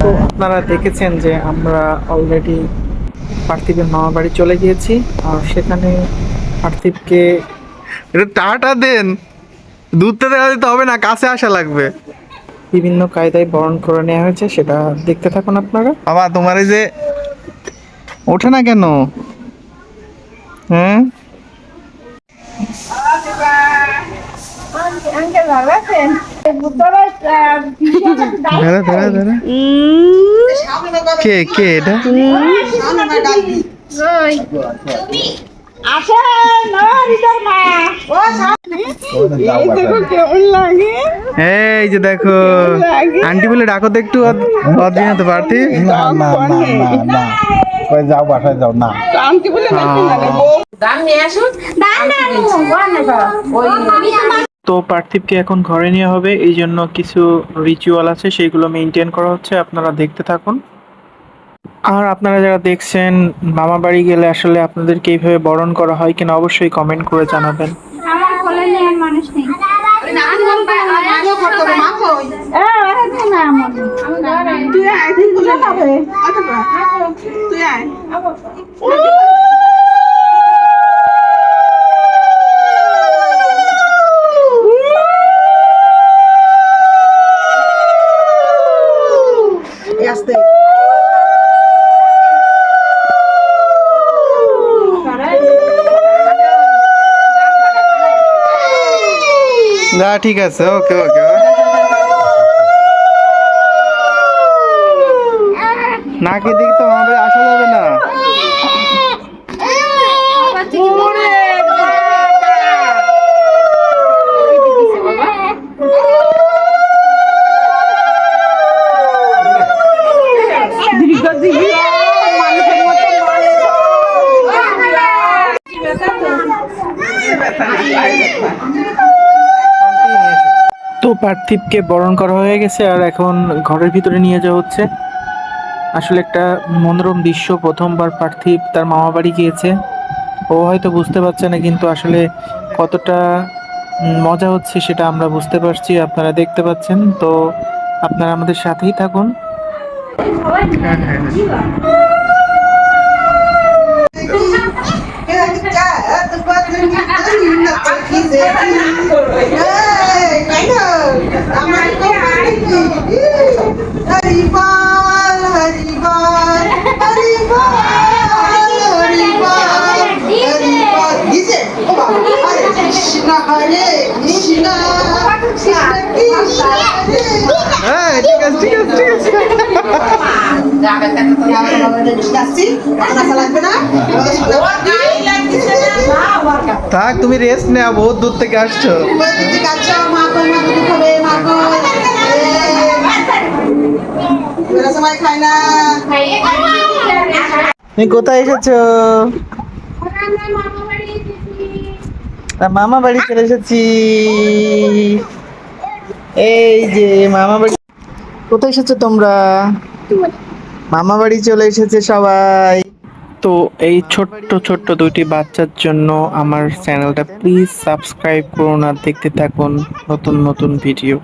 তো আপনারা দেখেছেন যে আমরা অলরেডি পার্থিবের মামা বাড়ি চলে গিয়েছি আর সেখানে পার্থিবকে টাটা দেন। দূরতে দেখা দিতে হবে না কাছে আসা লাগবে। বিভিন্ন কায়দায় বরণ করে নেওয়া হয়েছে সেটা দেখতে থাকুন আপনারা। বাবা তোমার এই যে ওঠে না কেন? ধরা কে কে এই যে দেখো আন্টি বলে ডাকো তো একটু অদিনে তো পারতি না। না না না। না কই যাও বাসায় যাও না তো পার্থিবকে এখন ঘরে নেওয়া হবে এই জন্য কিছু রিচুয়াল আছে সেইগুলো মেনটেন করা হচ্ছে আপনারা দেখতে থাকুন। আর আপনারা যারা দেখছেন মামা বাড়ি গেলে আসলে আপনাদেরকে এইভাবে বরণ করা হয় কিনা অবশ্যই কমেন্ট করে জানাবেন। না ঠিক আছে ওকে ওকে। নাকি দিক তো আমাদের আসা যাবে না। তো পার্থিবকে বরণ করা হয়ে গেছে আর এখন ঘরের ভিতরে নিয়ে যাওয়া হচ্ছে আসলে একটা মনোরম দৃশ্য প্রথমবার পার্থিব তার মামা বাড়ি গিয়েছে ও হয়তো বুঝতে পারছে না কিন্তু আসলে কতটা মজা হচ্ছে সেটা আমরা বুঝতে পারছি আপনারা দেখতে পাচ্ছেন তো আপনারা আমাদের সাথেই থাকুন কৃষ্ণ হরে কৃষ্ণ কৃষ্ণ কৃষ্ণ হ্যাঁ ঠিক আছে ঠিক আছে ঠিক আছে। থাক তুমি রেস্ট নেওয়া বহুত দূর থেকে আসছো। কোথায় এসেছ? মামা বাড়ি চলে এসেছি। এই যে মামা বাড়ি কোথায় এসেছ তোমরা? মামা বাড়ি চলে এসেছে সবাই। তো এই ছোট্ট ছোট্ট দুইটি বাচ্চার জন্য আমার চ্যানেলটা প্লিজ সাবস্ক্রাইব করুন আর দেখতে থাকুন নতুন নতুন ভিডিও